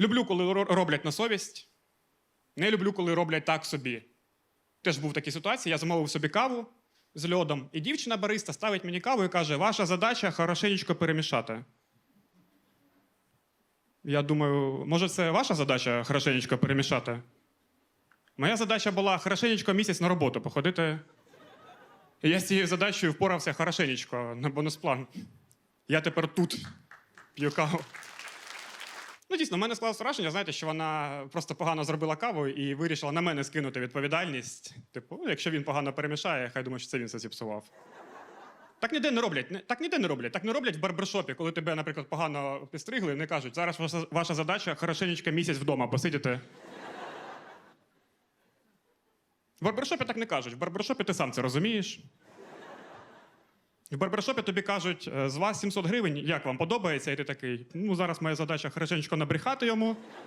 Люблю, коли роблять на совість. Не люблю, коли роблять так собі. Теж був в такій ситуації, я замовив собі каву з льодом, і дівчина бариста ставить мені каву і каже: ваша задача хорошенечко перемішати. Я думаю, може, це ваша задача хорошенечко перемішати? Моя задача була хорошенечко місяць на роботу походити. І я з цією задачею впорався хорошенечко на бонус-план. Я тепер тут п'ю каву. Дійсно, в мене склалося враження, знаєте, що вона просто погано зробила каву і вирішила на мене скинути відповідальність. Типу, якщо він погано перемішає, хай думає, що це він все зіпсував. Так ніде не роблять. Так ніде не роблять. Так не роблять в барбершопі, коли тебе, наприклад, погано підстригли, не кажуть, зараз ваша, ваша задача хорошенечко місяць вдома посидіти. В барбершопі так не кажуть. В барбершопі ти сам це розумієш. В барбершопі тобі кажуть, «Е, з вас 700 гривень, як вам подобається? І ти такий, ну зараз моя задача хорошенечко набрехати йому,